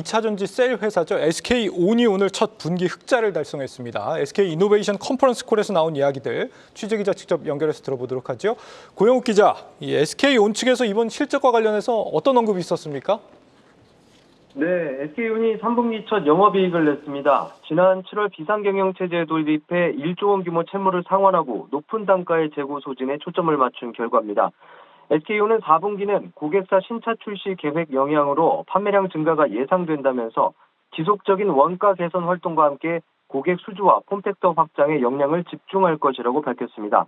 2차전지 셀 회사죠. SK온이 오늘 첫 분기 흑자를 달성했습니다. SK 이노베이션 컨퍼런스 콜에서 나온 이야기들 취재 기자 직접 연결해서 들어보도록 하죠. 고영욱 기자, 이 SK온 측에서 이번 실적과 관련해서 어떤 언급이 있었습니까? 네, SK운이 3분기 첫 영업이익을 냈습니다. 지난 7월 비상경영체제에 도입해 1조 원 규모 채무를 상환하고 높은 단가의 재고 소진에 초점을 맞춘 결과입니다. SK운은 4분기는 고객사 신차 출시 계획 영향으로 판매량 증가가 예상된다면서 지속적인 원가 개선 활동과 함께 고객 수주와 폼팩터 확장에 역량을 집중할 것이라고 밝혔습니다.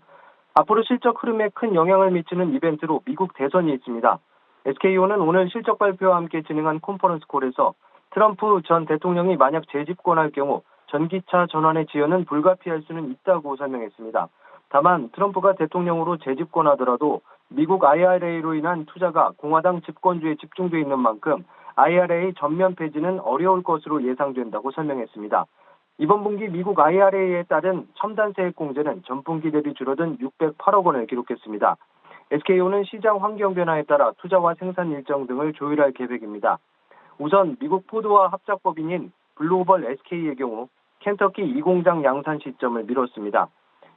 앞으로 실적 흐름에 큰 영향을 미치는 이벤트로 미국 대선이 있습니다. SKO는 오늘 실적 발표와 함께 진행한 컨퍼런스 콜에서 트럼프 전 대통령이 만약 재집권할 경우 전기차 전환의 지연은 불가피할 수는 있다고 설명했습니다. 다만 트럼프가 대통령으로 재집권하더라도 미국 IRA로 인한 투자가 공화당 집권주에 집중돼 있는 만큼 IRA 전면 폐지는 어려울 것으로 예상된다고 설명했습니다. 이번 분기 미국 IRA에 따른 첨단 세액 공제는 전분기 대비 줄어든 608억 원을 기록했습니다. SKO는 시장 환경 변화에 따라 투자와 생산 일정 등을 조율할 계획입니다. 우선 미국 포드와 합작법인인 블루오벌 SK의 경우 켄터키 2공장 양산 시점을 미뤘습니다.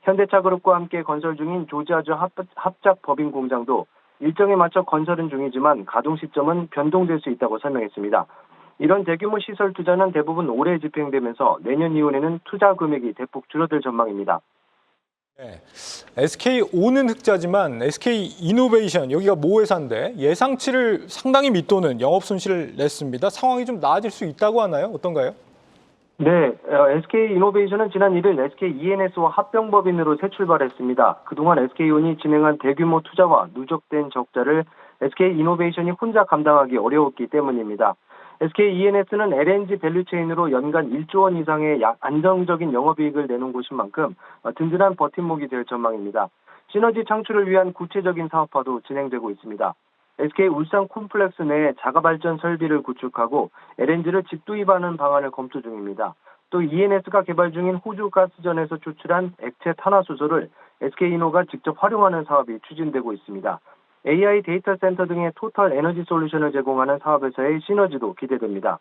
현대차 그룹과 함께 건설 중인 조지아주 합- 합작 법인 공장도 일정에 맞춰 건설은 중이지만 가동 시점은 변동될 수 있다고 설명했습니다. 이런 대규모 시설 투자는 대부분 올해 집행되면서 내년 이후에는 투자 금액이 대폭 줄어들 전망입니다. 네. SK온은 흑자지만 SK 이노베이션 여기가 모 회사인데 예상치를 상당히 밑도는 영업 손실을 냈습니다. 상황이 좀 나아질 수 있다고 하나요? 어떤가요? 네, SK 이노베이션은 지난 1일 SK ENS와 합병법인으로 새 출발했습니다. 그동안 SK온이 진행한 대규모 투자와 누적된 적자를 SK 이노베이션이 혼자 감당하기 어려웠기 때문입니다. SK ENS는 LNG 밸류체인으로 연간 1조 원 이상의 야- 안정적인 영업이익을 내는 곳인 만큼 어, 든든한 버팀목이 될 전망입니다. 시너지 창출을 위한 구체적인 사업화도 진행되고 있습니다. SK 울산 콤플렉스 내 자가발전 설비를 구축하고 LNG를 직도입하는 방안을 검토 중입니다. 또 ENS가 개발 중인 호주 가스전에서 추출한 액체 탄화수소를 SK이노가 직접 활용하는 사업이 추진되고 있습니다. AI 데이터 센터 등의 토탈 에너지 솔루션을 제공하는 사업에서의 시너지도 기대됩니다.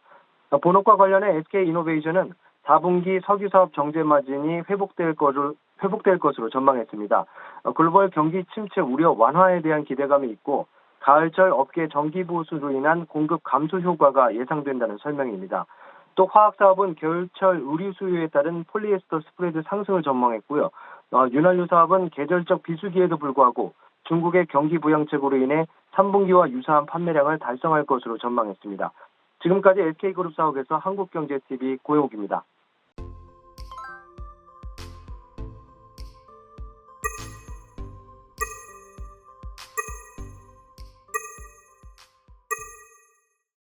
어, 본업과 관련해 SK 이노베이션은 4분기 석유 사업 정제 마진이 회복될 것으로 회복될 것으로 전망했습니다. 어, 글로벌 경기 침체 우려 완화에 대한 기대감이 있고 가을철 업계 정기 보수로 인한 공급 감소 효과가 예상된다는 설명입니다. 또 화학 사업은 겨울철 의류 수요에 따른 폴리에스터 스프레드 상승을 전망했고요. 어, 윤활유 사업은 계절적 비수기에도 불구하고 중국의 경기 부양책으로 인해 3분기와 유사한 판매량을 달성할 것으로 전망했습니다. 지금까지 SK그룹 사옥에서 한국경제TV 고용욱입니다.